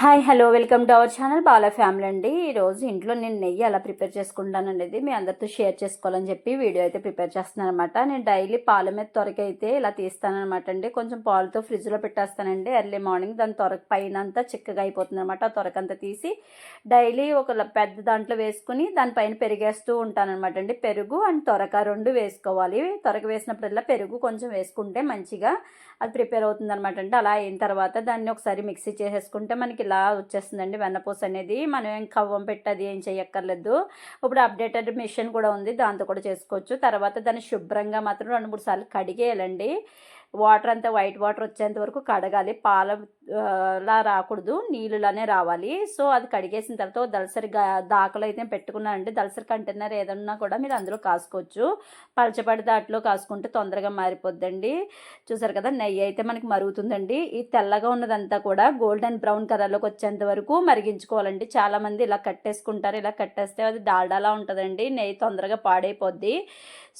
Hi hello welcome to our channel Bala family అండి. ఈరోజు ఇంట్లో నేను నెయ్యి ఎలా ప్రిపేర్ చేసుకుంటాను అనేది మీ అందరితో షేర్ చేసుకోవాలని చెప్పి వీడియో అయితే ప్రిపేర్ చేస్తున్నాను అనమాట నేను డైలీ పాల మీద త్వరగా అయితే ఇలా తీస్తానమాట అండి. కొంచెం పాలతో ఫ్రిడ్జ్లో పెట్టేస్తానండి. ఎర్లీ మార్నింగ్ దాని త్వరక పైన అంతా చిక్కగా అయిపోతుంది అనమాట ఆ త్వరక అంతా తీసి డైలీ ఒక పెద్ద దాంట్లో వేసుకుని దానిపైన పెరిగేస్తూ ఉంటానమాట అండి. పెరుగు అండ్ త్వరక రెండు వేసుకోవాలి. త్వరక వేసినప్పుడల్లా పెరుగు కొంచెం వేసుకుంటే మంచిగా అది ప్రిపేర్ అవుతుంది అనమాట అంటే అలా అయిన తర్వాత దాన్ని ఒకసారి మిక్సీ చేసేసుకుంటే మనకి ఇలా వచ్చేస్తుందండి వెన్నపూస అనేది? మనం ఏం కవ్వం పెట్టది ఏం చేయక్కర్లేదు. ఇప్పుడు అప్డేటెడ్ మిషన్ కూడా ఉంది దాంతో కూడా చేసుకోవచ్చు. తర్వాత దాన్ని శుభ్రంగా మాత్రం రెండు మూడు సార్లు కడిగేయాలండి. వాటర్ అంతా వైట్ వాటర్ వచ్చేంత వరకు కడగాలి. పాల లా రాకూడదు. నీళ్ళులానే రావాలి. సో అది కడిగేసిన తర్వాత దళసరి దాకలు అయితే పెట్టుకున్నానండి దళసరి కంటైనర్ ఏదన్నా కూడా మీరు అందులో కాసుకోవచ్చు. పలచబడి దాంట్లో కాసుకుంటే తొందరగా మారిపోద్దండి. చూసారు కదా నెయ్యి అయితే మనకి మరుగుతుందండి. ఈ తెల్లగా ఉన్నదంతా కూడా గోల్డెన్ బ్రౌన్ కలర్లోకి వచ్చేంత వరకు మరిగించుకోవాలండి. చాలామంది ఇలా కట్టేసుకుంటారు. ఇలా కట్టేస్తే అది డాల్డాలా ఉంటుందండి. నెయ్యి తొందరగా పాడైపోద్ది.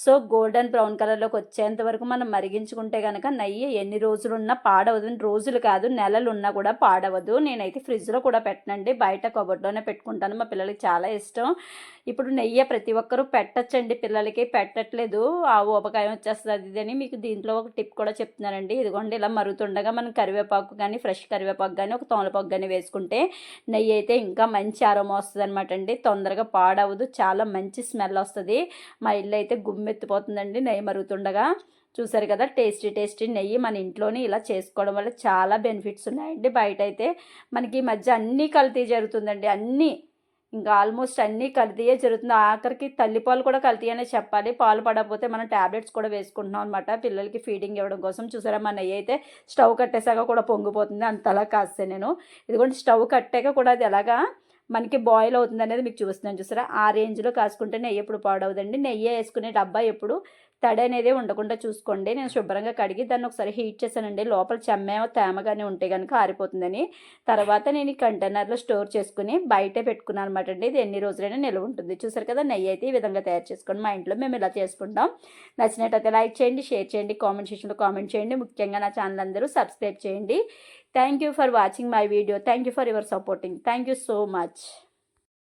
సో గోల్డెన్ బ్రౌన్ కలర్లోకి వచ్చేంత వరకు మనం మరిగించుకుంటే కనుక నెయ్యి ఎన్ని రోజులు ఉన్నా పాడవదు రోజులు కాదు నెలలు ఉన్నా కూడా పాడవదు. నేనైతే ఫ్రిడ్జ్లో కూడా పెట్టనండి. బయట కబోర్డ్లోనే పెట్టుకుంటాను. మా పిల్లలకి చాలా ఇష్టం. ఇప్పుడు నెయ్యి ప్రతి ఒక్కరూ పెట్టచ్చండి. పిల్లలకి పెట్టట్లేదు. ఆ ఊపకాయం వచ్చేస్తుంది ఇది అని మీకు దీంట్లో ఒక టిప్ కూడా చెప్తున్నానండి. ఇదిగోండి ఇలా మరుగుతుండగా మనం కరివేపాకు కానీ ఫ్రెష్ కరివేపాకు కానీ ఒక తోలపాకు కానీ వేసుకుంటే నెయ్యి అయితే ఇంకా మంచి ఆరోమ వస్తుంది అనమాట అండి. తొందరగా పాడవదు. చాలా మంచి స్మెల్ వస్తుంది. మా ఇల్లు అయితే గుమ్మెత్తిపోతుందండి. నెయ్యి మరుగుతుండగా. చూసారు కదా టేస్టీ టేస్టీ నెయ్యి మన ఇంట్లోనే ఇలా చేసుకోవడం వల్ల చాలా బెనిఫిట్స్ ఉన్నాయండి. బయట అయితే మనకి ఈ మధ్య అన్నీ కల్తీ జరుగుతుందండి అన్నీ. ఇంకా ఆల్మోస్ట్ అన్నీ కల్తీయే జరుగుతుంది. ఆఖరికి తల్లిపాలు కూడా కల్తీ అనే చెప్పాలి. పాలు పడకపోతే మనం ట్యాబ్లెట్స్ కూడా వేసుకుంటున్నాం అనమాట పిల్లలకి ఫీడింగ్ ఇవ్వడం కోసం. చూసారా మన నెయ్యి అయితే స్టవ్ కట్టేసాక కూడా పొంగిపోతుంది. అంతలా కాస్తే నేను. ఇదిగోండి స్టవ్ కట్టాక కూడా అది ఎలాగా మనకి బాయిల్ అవుతుంది అనేది మీకు చూస్తున్నాను చూసారా? ఆ రేంజ్లో కాసుకుంటే నెయ్యి ఎప్పుడు పాడవదండి. నెయ్యి వేసుకునే డబ్బా ఎప్పుడు తడి అనేది ఉండకుండా చూసుకోండి. నేను శుభ్రంగా కడిగి దాన్ని ఒకసారి హీట్ చేశానండి. లోపల చెమ్మే తేమగానే ఉంటే కనుక ఆరిపోతుందని. తర్వాత నేను ఈ కంటైనర్లో స్టోర్ చేసుకుని బయటే పెట్టుకున్నాను అనమాట అండి. ఇది ఎన్ని రోజులైనా నిల్వ ఉంటుంది. చూసారు కదా నెయ్యి అయితే ఈ విధంగా తయారు చేసుకోండి. మా ఇంట్లో మేము ఇలా చేసుకుంటాం. నచ్చినట్టయితే లైక్ చేయండి షేర్ చేయండి కామెంట్ సెక్షన్లో కామెంట్ చేయండి. ముఖ్యంగా నా ఛానల్ అందరూ సబ్స్క్రైబ్ చేయండి. Thank you for watching my video. Thank you for your supporting. Thank you so much.